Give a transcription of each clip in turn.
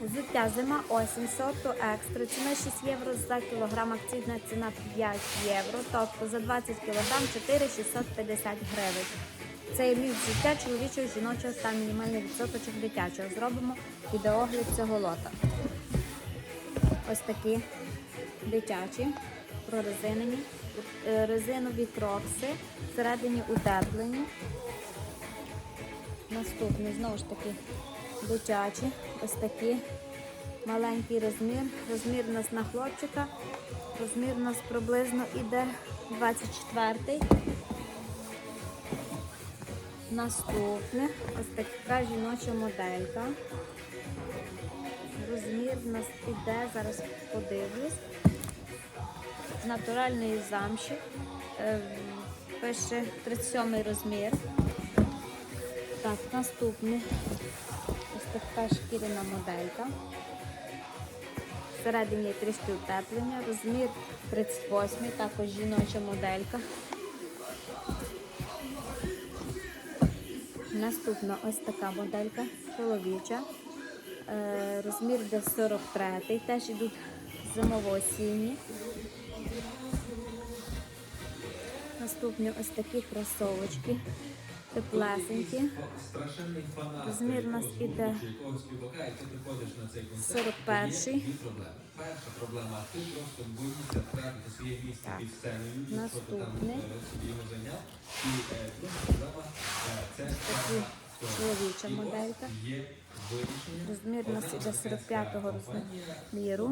Взуття зима осінь сорту екстра. Ціна 6 євро за кілограм, акційна ціна 5 євро, тобто за 20 кілограм 4,650 гривень. Це є мій взуття чоловічого, жіночого та мінімальний відсоточок дитячого. Зробимо відеогляд цього лота. Ось такі дитячі, прорезинені, е, резинові крокси, всередині утеплені. Наступний знову ж таки дитячі, ось такі маленький розмір. Розмір у нас на хлопчика. Розмір у нас приблизно іде 24-й. Наступне ось така жіноча моделька. Розмір у нас іде, зараз подивлюсь. Натуральної замші. Е, Пише 37 розмір. Так, наступне. Така шкіряна моделька. Всередині є трішки утеплення. Розмір 38, також жіноча моделька. Наступна ось така моделька чоловіча. Е, Розмір де 43, теж йдуть зимово-осінні. Наступні ось такі кросовочки, теплесенькі. Розмір у нас іде якогось співака, і ти приходиш на цей концерт. 41-й. Є дві проблеми. Перша проблема, ти просто боїшся втратити своє місце під сценою, ти там собі його зайняв. І друга проблема це Чоловіча моделька. Розмір у нас іде 45-го розміру.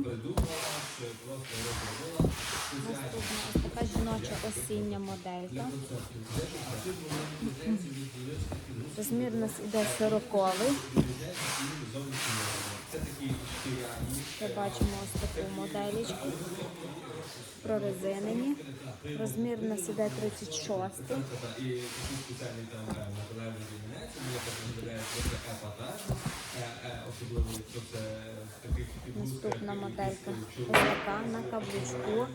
Наступна ось така жіноча осіння моделька. Розмір у нас іде 40-й. Ми бачимо ось таку моделічку. Прорезинені. Розмір у нас іде 36. І такий спеціальний там металевий мені так виглядає трохи епатажно, Е, е, таких. Наступна моделька ось така на каблучку.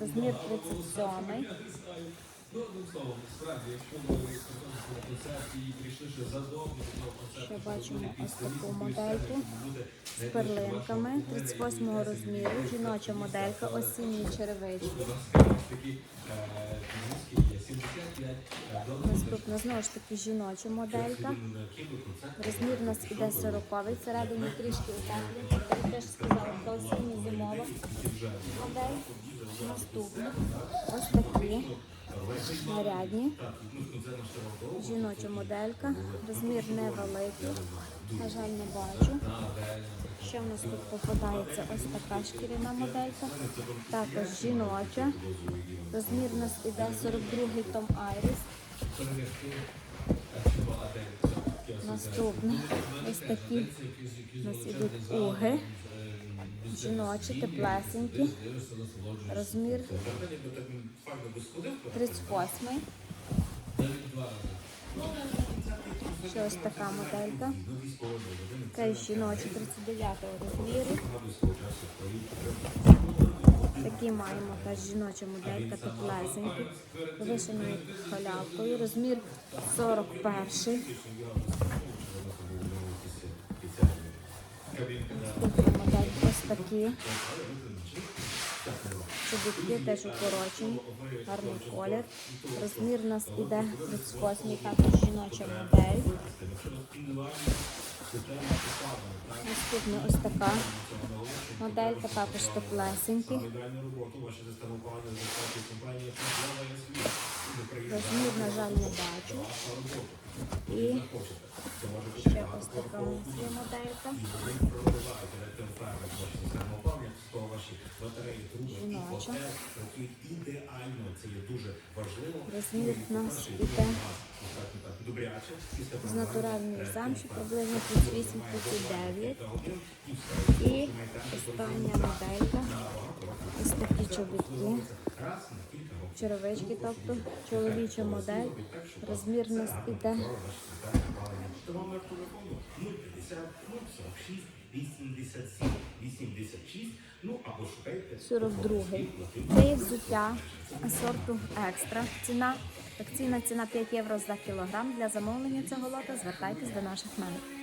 Розмір 37. Ну, одним словом, справді, якщо ви приходите на концерт і прийшли ще задовго до того концерту, Ще бачимо ось таку модельку з перлинками 38 розміру. Жіноча моделька, осінні черевички. будь ласка, ось такі е, підгузки є 75 доларів. Наступна знову ж таки жіноча моделька. Розмір у нас іде 40 всередині трішки утеплені. Я теж сказала, про осінні зимова модель. Наступна ось такі нарядні. Жіноча моделька. Розмір невеликий. На жаль, не бачу. Ще в нас тут попадається ось така шкіряна моделька. Також жіноча. Розмір у нас іде 42-й Том Айріс. Наступне ось такі у нас ідуть уги. Жіночі, теплесенькі. Розмір 38. Ще ось така моделька. Це жіночі 39 розміру. Такі маємо теж жіноча моделька теплесенькі. Вишеною халявкою. Розмір 41. Такі. Чобітки теж укорочені, гарний колір. Розмір у нас іде 38 також жіноча модель. Наступна ось така моделька, також теплесенькі. Розмір, на жаль, не бачу. І ще ось така у нас є моделька. Жіноча. Розмір у нас іде з натуральної замші приблизно 38-39. І остання моделька. Ось такі чобітки. Черевички, тобто чоловіча модель. Розмір нас іде номер телефону 050 046 87 86, ну або шукайте 42. Це є взуття сорту екстра. Ціна акційна ціна 5 євро за кілограм. Для замовлення цього лота звертайтесь до наших менеджерів.